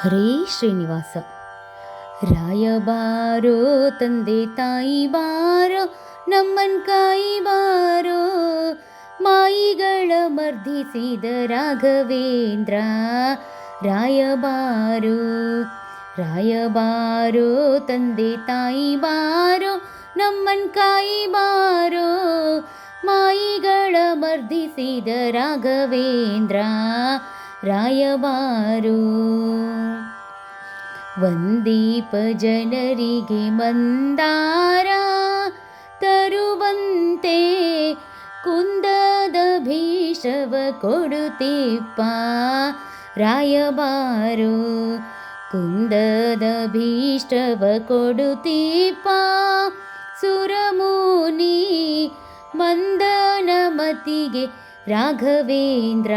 ಹರೇ ಶ್ರೀನಿವಾಸ ರಾಯಬಾರೋ ತಂದೆ ತಾಯಿ ಬಾರೋ ನಮ್ಮನ್ ಕಾಯಿ ಬಾರೋ ಮಾಯಿಗಳ ಮರ್ದಿಸಿದ ರಾಘವೇಂದ್ರ ರಾಯಬಾರೋ ರಾಯಬಾರೋ ತಂದೆ ತಾಯಿ ಬಾರೋ ನಮ್ಮನ್ ಕಾಯಿ ಬಾರೋ ಮಾಯಿಗಳ ಮರ್ದಿಸಿದ ರಾಘವೇಂದ್ರ ರಾಯಬಾರೋ. ವಂದೀಪ ಜನರಿಗೆ ಮಂದಾರ ತರುವಂತೆ ಕುಂದದ ಭೀಷವ ಕೊಡುತ್ತಿಪ್ಪ ರಾಯಬಾರು. ಕುಂದದ ಭೀಷ್ಟವ ಕೊಡುತ್ತೀಪ ಸುರಮುನಿ ಮಂದನಮತಿಗೆ ರಾಘವೇಂದ್ರ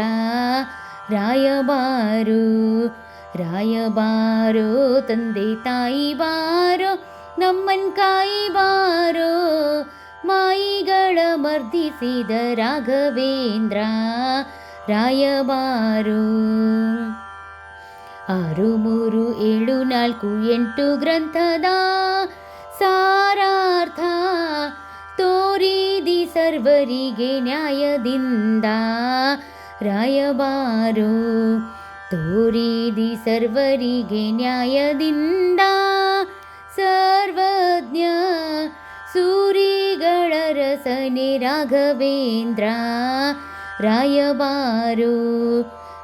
ರಾಯಬಾರು ರಾಯಬಾರು, ತಂದೆ ತಾಯಿ ಬಾರೋ, ನಮ್ಮನ್ ಕಾಯಿ ಬಾರೋ, ಮಾಯಿಗಳ ಮರ್ದಿಸಿದ ರಾಘವೇಂದ್ರ, ರಾಯಬಾರು. ಆರು, ಮೂರು, ಏಳು, ನಾಲ್ಕು, ಎಂಟು ಗ್ರಂಥದ ಸಾರಾರ್ಥ ತೋರಿದಿ ಸರ್ವರಿಗೆ ನ್ಯಾಯದಿಂದ. ರಾಯಬಾರು. ತೋರಿದಿ ಸರ್ವರಿಗೆ ನ್ಯಾಯದಿಂದ ಸರ್ವಜ್ಞ ಸೂರಿಗಳ ರಸನೆ ರಾಘವೇಂದ್ರ. ರಾಯಬಾರು,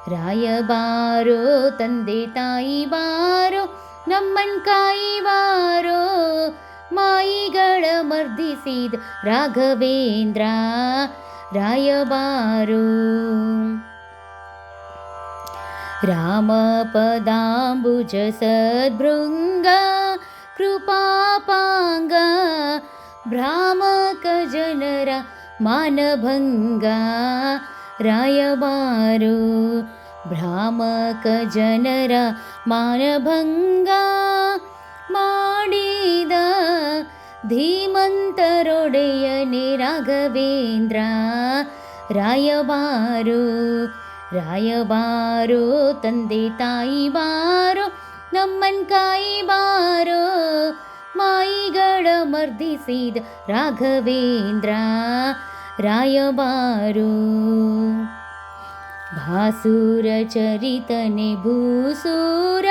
ರಾಯಬಾರೋ, ತಂದೆ ತಾಯಿ ಬಾರೋ, ನಮ್ಮನ್ ಕಾಯಿ ಬಾರೋ, ಮಾಯಿಗಳ ಮರ್ದಿಸಿದ ರಾಘವೇಂದ್ರ. रायबारो। रामपदाम्बुज कृपापाङ्ग कृपापाङ्ग्रामकजनरा मानभङ्गा रायबारो। भ्रामकजनरा मानभङ्गा माडिद ಧೀಮಂತರೊಡೆಯನೆ ರಾಘವೇಂದ್ರ ರಾಯಬಾರು ರಾಯಬಾರೋ ತಂದೆ ತಾಯಿ ಬಾರೋ ನಮ್ಮನ್ ಕಾಯಿ ಬಾರೋ ಮಾಯಿಗಳ ಮರ್ದಿಸಿದ ರಾಘವೇಂದ್ರ ರಾಯಬಾರು ಭಾಸೂರ ಚರಿತನೆ ಭೂಸೂರ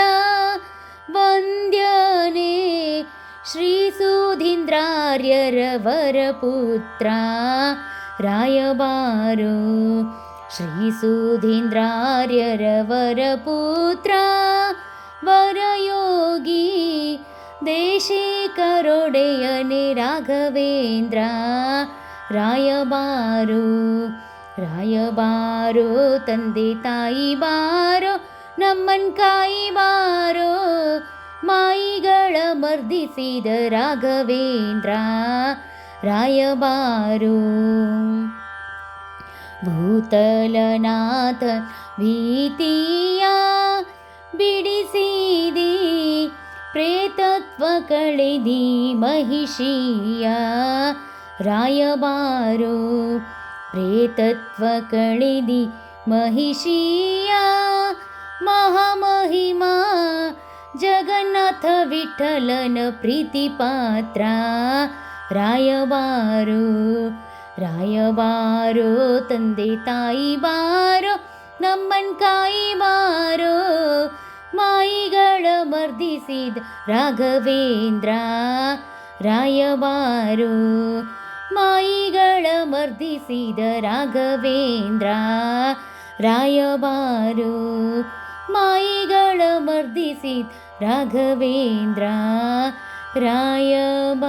ಸುಧೀಂದ್ರಾರ್ಯರ ವರಪುತ್ರ ರಾಯಬಾರು ಶ್ರೀ ಸುಧೀಂದ್ರಾರ್ಯರ ವರಪುತ್ರ ವರಯೋಗಿ ದೇಶಿಕರೊಡೆಯನೆ ರಾಘವೇಂದ್ರ ರಾಯಬಾರು ರಾಯಬಾರೋ ತಂದೆ ತಾಯಿ ಬಾರೋ ನಮ್ಮನ್ ಕಾಯಿ ಬಾರೋ ಮಾಯಿಗಳ ಮರ್ದಿಸಿದ ರಾಘವೇಂದ್ರ ರಾಯಬಾರು ಭೂತಲನಾಥ ಭೀತಿಯ ಬಿಡಿಸಿದಿ ಪ್ರೇತತ್ವ ಕಳೆದಿ ಮಹಿಷಿಯ ರಾಯಬಾರು ಪ್ರೇತತ್ವ ಕಳೆದಿ ಮಹಿಷಿಯ ಮಹಾಮಹಿಮಾ ಜಗನ್ನಾಥ ವಿಠಲನ ಪ್ರೀತಿ ಪಾತ್ರ ರಾಯಬಾರು ರಾಯಬಾರೋ ತಂದೆ ತಾಯಿ ಬಾರೋ ನಮ್ಮನ್ ಕಾಯಿ ಬಾರೋ ಮಾಯಿಗಳ ಮರ್ದಿಸಿದ ರಾಘವೇಂದ್ರ ರಾಯಬಾರು ಮಾಯಿಗಳ ಮರ್ದಿಸಿದ ರಾಘವೇಂದ್ರ ರಾಯಬಾರು राघवेन्द्रा रायबारु।